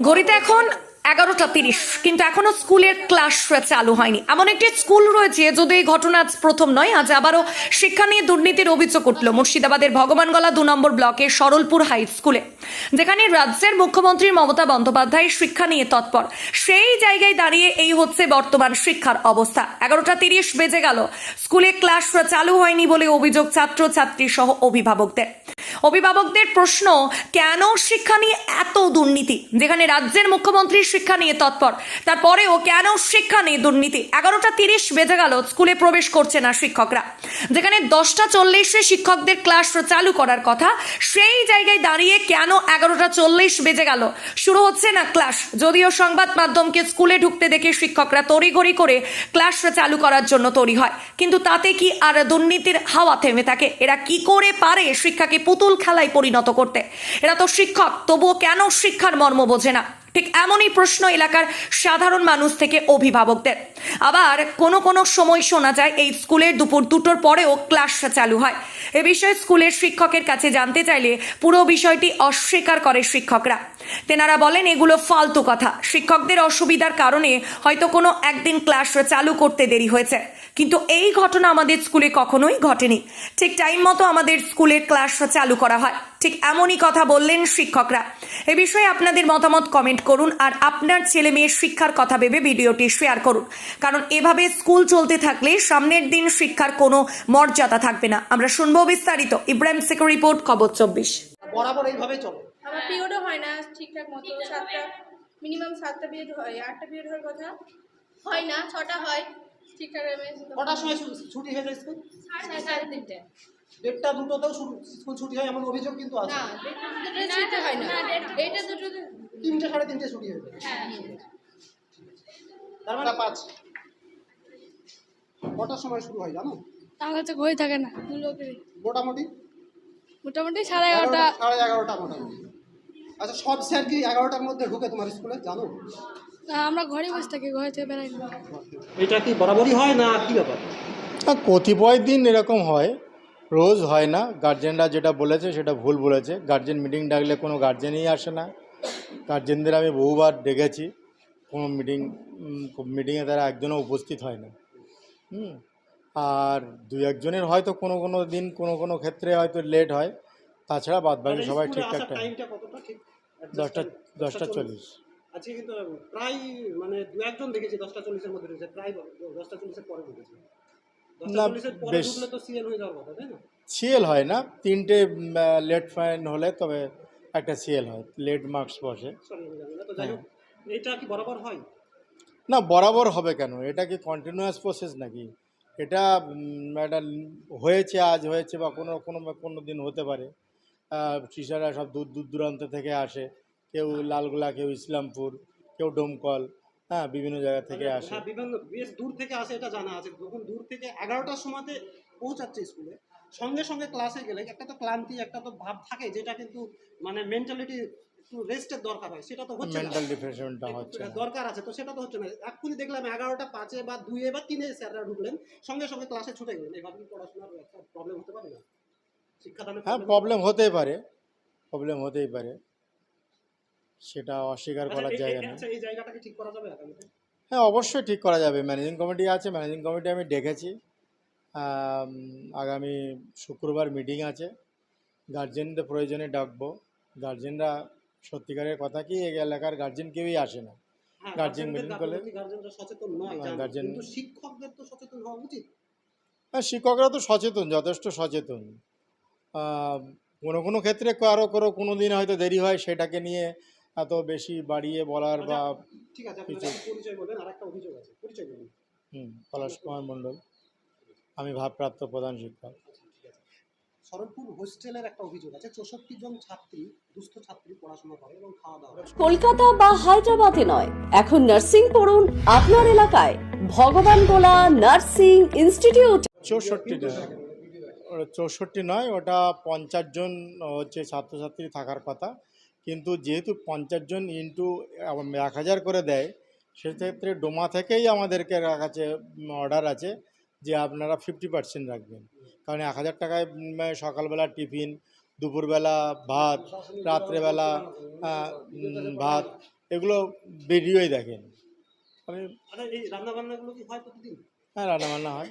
ঘড়িতে এখন এগারোটা তিরিশ, কিন্তু এখনও স্কুলের ক্লাস চালু হয়নি। এমন একটি স্কুল রয়েছে যদি এই ঘটনা প্রথম নয়, আজ আবারও শিক্ষা নিয়ে দুর্নীতির অভিযোগ উঠল মুর্শিদাবাদের ভগবানগলা দু নম্বর ব্লকের সরলপুর হাই স্কুলে, যেখানে রাজ্যের মুখ্যমন্ত্রী মমতা বন্দ্যোপাধ্যায় শিক্ষা নিয়ে তৎপর। সেই জায়গায় দাঁড়িয়ে এই হচ্ছে বর্তমান শিক্ষার অবস্থা। এগারোটা তিরিশ বেজে গেল, স্কুলে ক্লাস চালু হয়নি বলে অভিযোগ ছাত্র ছাত্রী সহ অভিভাবকদের। অভিভাবকদের প্রশ্ন, কেন শিক্ষা নিয়ে এত দুর্নীতি? যেখানে রাজ্যের মুখ্যমন্ত্রী শিক্ষা নিয়ে তৎপর। তারপরেও কেন শিক্ষা নিয়ে দুর্নীতি? এগারোটা তিরিশ বেজে গেল, স্কুলে প্রবেশ করছে না শিক্ষকরা। যেখানে দশটা চল্লিশে শিক্ষকদের ক্লাস চালু করার কথা, সেই জায়গায় দাঁড়িয়ে কেন এগারোটা চল্লিশ বেজে গেল? শুরু হচ্ছে না ক্লাস। যদিও সংবাদ মাধ্যমকে স্কুলে ঢুকতে দেখে শিক্ষকরা তড়িঘড়ি করে ক্লাস চালু করার জন্য তৈরি হয়। কিন্তু তাতে কি আর দুর্নীতির হাওয়া থেমে থাকে? এরা কি করে পারে শিক্ষাকে পুতুল খেলায় পরিণত করতে। এরা তো শিক্ষক, তবুও কেন শিক্ষার মর্ম বোঝে না? ঠিক এমনই প্রশ্ন এলাকার সাধারণ মানুষ থেকে অভিভাবকদের। আবার কোনো কোনো সময় শোনা যায় এই স্কুলের দুপুর দুটোর পরেও ক্লাস চালু হয়। এ বিষয়ে স্কুলের শিক্ষকের কাছে জানতে চাইলে পুরো বিষয়টি অস্বীকার করে শিক্ষকরা। তেনারা বলেন, এগুলো ফালতু কথা। শিক্ষকদের অসুবিধার কারণে হয়তো কোনো একদিন ক্লাস চালু করতে দেরি হয়েছে। কিন্তু এই ঘটনা আমাদের স্কুলে কখনোই ঘটেনি। ঠিক টাইম মতো আমাদের স্কুলের ক্লাস চালু করা হয়। ঠিক এমনই কথা বললেন শিক্ষকরা। এ বিষয়ে আপনাদের মতামত কমেন্ট করুন আর আপনার ছেলে মেয়ের শিক্ষার কথা ভেবে ভিডিওটি শেয়ার করুন। কারণ এভাবে স্কুল চলতে থাকলে সামনের দিন শিক্ষার কোনো মর্যাদা থাকবে না। আমরা শুনব বিস্তারিত। ইব্রাহিম শেখর রিপোর্ট খবর চব্বিশ। বরাবর এইভাবেই চলে। আমার পিরিয়ডও হয় না ঠিকঠাক মতো। সাতটা মিনিমাম সাতটা পিরিয়ড হয়। আটটা পিরিয়ড হওয়ার কথা? হয় না ছটা হয়। ঠিকঠাক কটার সময় ছুটি হয়ে যায় স্কুল সাড়ে তিনটে। দেড়টা দুটোতেও স্কুল ছুটি হয় এমন অভিযোগ কিন্তু আছে। না হয় না। এটা দুটো তিনটে সাড়ে তিনটে ছুটি হয়ে যায়। হ্যাঁ। তার মানে পাঁচ। কটার সময় শুরু হয় জানো? আমার কাছে ঘড়ি থাকে না। মোটামুটি? মোটামুটি সাড়ে এগারোটা সাড়ে এগারোটা মোটামুটি। আচ্ছা সব স্যার কি এগারোটার মধ্যে ঢুকে তোমার স্কুলে জানো? না, আমরা ঘরে বসে থাকি ঘরে থেকে বেড়াই এটা কি বরাবরই হয় না কি ব্যাপার? কতিপয় দিন এরকম হয়। রোজ হয় না। গার্জেনরা যেটা বলেছে সেটা ভুল বলেছে। গার্জেন মিটিং ডাকলে কোনো গার্জেনই আসে না। গার্জেনদের আমি বহুবার ডেকেছি। কোনো মিটিং মিটিংয়ে তারা একজনও উপস্থিত হয় না। হুম? আর দু একজনের হয়তো কোনো কোনো দিন কোনো কোনো ক্ষেত্রে হয়তো লেট হয়। তাছাড়া বাদ বাকি সবাই ঠিকঠাক টাইম দশটা দশটা চল্লিশ। আজকে কিন্তু প্রায় মানে দু একজন দেখেছি দশটা চল্লিশের মধ্যে প্রায় দশটা চল্লিশের পরে ঢুকেছে দশটা না, বেশ। সিএল হয়ে না? তিনটে লেট ফাইন হলে তবে একটা সিএল হয় লেট মার্কস বসে। এটা কি বরাবর হয়? না বরাবর হবে কেন? এটা কি কন্টিনিউয়াস প্রসেস নাকি? এটা একটা হয়েছে আজ হয়েছে বা কোনো কোনো কোনো দিন হতে পারে। টিচাররা সব দূর দূর দূরান্ত থেকে আসে। কেউ লালগোলা কেউ ইসলামপুর কেউ ডোমকল। হ্যাঁ বিভিন্ন জায়গা থেকে আসে। হ্যাঁ বিভিন্ন বেশ দূর থেকে আসে এটা জানা আছে। যখন দূর থেকে এগারোটার সময়তে পৌঁছাচ্ছে স্কুলে সঙ্গে সঙ্গে ক্লাসে গেলে একটা তো ক্লান্তি একটা তো ভাব থাকে যেটা কিন্তু মানে মেন্টালিটি একটু রেস্টের দরকার হয় সেটা তো হচ্ছে মেন্টাল ডিপ্রেশনটা হচ্ছে দরকার আছে তো সেটা তো হচ্ছে না। এক্ষুনি দেখলাম এগারোটা পাঁচে বা দুইয়ে বা তিনে স্যাররা ঢুকলেন সঙ্গে সঙ্গে ক্লাসে ছুটে গেলেন। এভাবে কি পড়াশোনার একটা প্রবলেম হতে পারে না। শিক্ষাদানের হ্যাঁ প্রবলেম হতেই পারে। প্রবলেম হতেই পারে। সেটা অস্বীকার আচ্ছা, করার জায়গা না আচ্ছা এই জায়গাটাকে ঠিক করা যাবে হ্যাঁ অবশ্যই ঠিক করা যাবে। ম্যানেজিং কমিটি আছে ম্যানেজিং কমিটি আমি ডেকেছি। আগামী শুক্রবার মিটিং আছে। গার্জেনদের প্রয়োজনে ডাকবো। গার্জেনরা সত্যিকারের কথা কি এই এলাকার গার্জেন কেউই আসে না। হ্যাঁ, গার্জেনদের meeting করলে- হ্যাঁ, জানি। guardian- কিন্তু শিক্ষকদের তো সচেতন হওয়া উচিত। হ্যাঁ শিক্ষকরা তো সচেতন যথেষ্ট সচেতন। কোনো কোনো ক্ষেত্রে কারও কারও কোনো দিন হয়তো দেরি হয় সেটাকে নিয়ে এত বেশি বাড়িয়ে বলার বা ঠিক আছে আপনার কিছু- একটু পরিচয় বলবেন আর অভিযোগ আছে পরিচয় বলুন। হুম পলাশ কুমার মণ্ডল। আমি ভাবপ্রাপ্ত প্রধান শিক্ষক। শরৎপুর হোস্টেলের একটা অভিযোগ আছে চৌষট্টি জন ছাত্রী দুস্থ ছাত্রী পড়াশোনা করে এবং খাওয়া দাওয়া করে। কলকাতা বা হায়দ্রাবাদে নয় এখন নার্সিং পড়ুন আপনার এলাকায়। ভগবান গোলা নার্সিং ইনস্টিটিউট। চৌষট্টি চৌষট্টি নয় ওটা পঞ্চাশ জন হচ্ছে ছাত্রছাত্রী থাকার কথা। কিন্তু যেহেতু পঞ্চাশ জন ইন্টু এক হাজার করে দেয় সেক্ষেত্রে ডোমা থেকেই আমাদেরকে কাছে অর্ডার আছে যে আপনারা ফিফটি পার্সেন্ট রাখবেন। কারণ এক হাজার টাকায় সকালবেলা টিফিন দুপুরবেলা ভাত রাত্রেবেলা ভাত এগুলো বেরিয়েই দেখেন। আমি প্রতিদিন? হ্যাঁ রান্নাবান্না হয়।